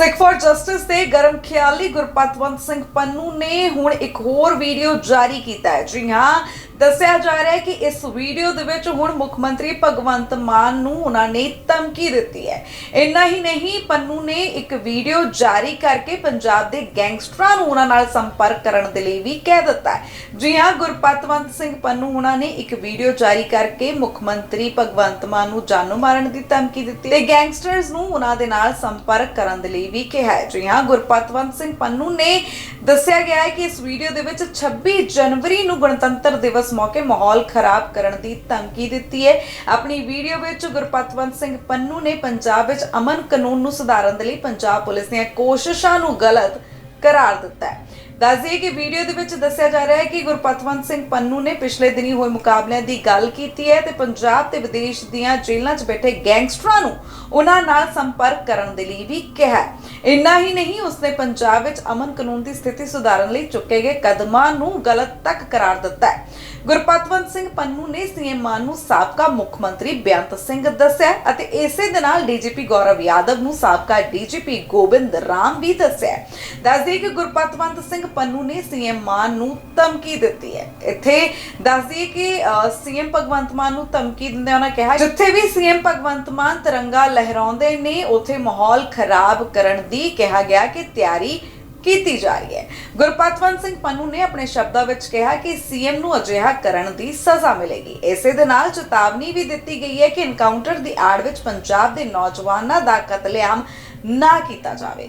Sikh for justice ਦੇ ਗਰਮ ਖਿਆਲੀ ਗੁਰਪਤਵੰਤ ਸਿੰਘ ਪੰਨੂ ਨੇ ਹੁਣ ਇੱਕ ਹੋਰ ਵੀਡੀਓ ਜਾਰੀ ਕੀਤਾ ਹੈ। ਜੀ ਹਾਂ ਦੱਸਿਆ ਜਾ ਰਿਹਾ ਹੈ ਕਿ ਇਸ ਵੀਡੀਓ ਦੇ ਵਿੱਚ ਹੁਣ ਮੁੱਖ ਮੰਤਰੀ ਭਗਵੰਤ ਮਾਨ ਨੂੰ ਉਹਨਾਂ ਨੇ ਧਮਕੀ ਦਿੱਤੀ ਹੈ। ਇੰਨਾ ਹੀ ਨਹੀਂ, ਪੰਨੂ ਨੇ ਇੱਕ ਵੀਡੀਓ ਜਾਰੀ ਕਰਕੇ ਪੰਜਾਬ ਦੇ ਗੈਂਗਸਟਰਾਂ ਨੂੰ ਉਹਨਾਂ ਨਾਲ ਸੰਪਰਕ ਕਰਨ ਦੇ ਲਈ ਵੀ ਕਹਿ ਦਿੱਤਾ ਹੈ। ਜੀ ਹਾਂ ਗੁਰਪਤਵੰਤ ਸਿੰਘ ਪੰਨੂ ਉਹਨਾਂ ਨੇ ਇੱਕ ਵੀਡੀਓ ਜਾਰੀ ਕਰਕੇ ਮੁੱਖ ਮੰਤਰੀ ਭਗਵੰਤ ਮਾਨ ਨੂੰ ਜਾਨੋਂ ਮਾਰਨ ਦੀ ਧਮਕੀ ਦਿੱਤੀ ਤੇ ਗੈਂਗਸਟਰਸ ਨੂੰ ਉਹਨਾਂ ਦੇ ਨਾਲ ਸੰਪਰਕ ਕਰਨ ਦੇ ਲਈ ਵੀ ਕਿਹਾ ਹੈ। ਜੀ ਹਾਂ ਗੁਰਪਤਵੰਤ ਸਿੰਘ ਪੰਨੂ ਨੇ ਦੱਸਿਆ ਗਿਆ ਹੈ ਕਿ ਇਸ ਵੀਡੀਓ ਦੇ ਵਿੱਚ 26 ਜਨਵਰੀ ਨੂੰ ਗਣਤੰਤਰ ਦਿਵਸ ਮੌਕੇ ਮਾਹੌਲ ਖਰਾਬ ਕਰਨ ਦੀ ਧਮਕੀ ਦਿੱਤੀ ਹੈ। ਆਪਣੀ ਵੀਡੀਓ ਵਿੱਚ ਗੁਰਪਤਵੰਤ ਸਿੰਘ ਪੰਨੂ ਨੇ ਪੰਜਾਬ ਵਿੱਚ ਅਮਨ ਕਾਨੂੰਨ ਨੂੰ ਸੁਧਾਰਨ ਦੇ ਲਈ ਪੰਜਾਬ ਪੁਲਿਸ ਦੀਆਂ ਕੋਸ਼ਿਸ਼ਾਂ ਨੂੰ ਗਲਤ ਕਰਾਰ ਦਿੱਤਾ ਹੈ। ਦੱਸਦੇ ਕਿ ਵੀਡੀਓ ਦੇ ਵਿੱਚ ਦੱਸਿਆ ਜਾ ਰਿਹਾ ਹੈ ਕਿ ਗੁਰਪਤਵੰਤ ਸਿੰਘ ਪੰਨੂ ਨੇ ਪਿਛਲੇ ਦਿਨੀ ਹੋਏ ਮੁਕਾਬਲਿਆਂ ਦੀ ਗੱਲ ਕੀਤੀ ਹੈ ਤੇ ਪੰਜਾਬ ਤੇ ਵਿਦੇਸ਼ ਦੀਆਂ ਜੇਲ੍ਹਾਂ 'ਚ ਬੈਠੇ ਗੈਂਗਸਟਰਾਂ ਨੂੰ ਉਹਨਾਂ ਨਾਲ ਸੰਪਰਕ ਕਰਨ ਦੇ ਲਈ ਵੀ ਕਿਹਾ ਇੰਨਾ ਹੀ ਨਹੀਂ, ਉਸਨੇ ਪੰਜਾਬ ਵਿੱਚ ਅਮਨ ਕਾਨੂੰਨ ਦੀ ਸਥਿਤੀ ਸੁਧਾਰਨ ਲਈ ਚੁੱਕੇ ਗਏ ਕਦਮਾਂ ਨੂੰ ਗਲਤ ਤੱਕ ਕਰਾਰ ਦਿੱਤਾ ਹੈ। ਗੁਰਪਤਵੰਤ ਸਿੰਘ ਪੰਨੂ ਨੇ ਸੀਐਮ ਮਾਨ ਨੂੰ ਸਾਬਕਾ ਮੁੱਖ ਮੰਤਰੀ ਬੇਅੰਤ ਸਿੰਘ ਦੱਸਿਆ ਅਤੇ ਇਸੇ ਦੇ ਨਾਲ ਡੀਜੀਪੀ ਗੌਰਵ ਯਾਦਵ ਨੂੰ ਸਾਬਕਾ ਡੀਜੀਪੀ ਗੋਬਿੰਦ ਰਾਮ ਵੀ ਦੱਸਿਆ ਹੈ। ਕਿ ਗੁਰਪਤਵੰਤ ਸਿੰਘ ਪੰਨੂ ਨੇ ਸੀਐਮ ਮਾਨ ਨੂੰ ਧਮਕੀ ਦਿੱਤੀ ਹੈ ਇੱਥੇ ਦੱਸਦੀ ਕਿ ਸੀਐਮ ਭਗਵੰਤ ਮਾਨ ਨੂੰ ਧਮਕੀ ਦਿੰਦੇ ਉਹਨਾਂ ਕਿਹਾ, ਜਿੱਥੇ ਵੀ ਸੀਐਮ ਭਗਵੰਤ ਮਾਨ ਤਿਰੰਗਾ ਲਹਿਰਾਉਂਦੇ ਨੇ, ਉੱਥੇ ਮਾਹੌਲ ਖਰਾਬ ਕਰਨ ਦੀ ਕਿਹਾ ਗਿਆ ਕਿ ਤਿਆਰੀ ਕੀਤੀ ਜਾ ਰਹੀ ਹੈ। ਗੁਰਪਤਵੰਤ ਸਿੰਘ ਪੰਨੂ ਨੇ ਆਪਣੇ ਸ਼ਬਦਾਂ ਵਿੱਚ ਕਿਹਾ ਕਿ ਸੀਐਮ ਨੂੰ ਅਜਿਹਾ ਕਰਨ ਦੀ ਸਜ਼ਾ ਮਿਲੇਗੀ। ਇਸੇ ਦੇ ਨਾਲ ਚੇਤਾਵਨੀ ਵੀ ਦਿੱਤੀ ਗਈ ਹੈ ਕਿ ਇਨਕਾਊਂਟਰ ਦੀ ਆੜ ਵਿੱਚ ਪੰਜਾਬ ਦੇ ਨੌਜਵਾਨਾਂ ਦਾ ਕਤਲੇਆਮ ਨਾ ਕੀਤਾ ਜਾਵੇ।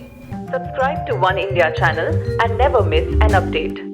Subscribe to One India channel and never miss an update.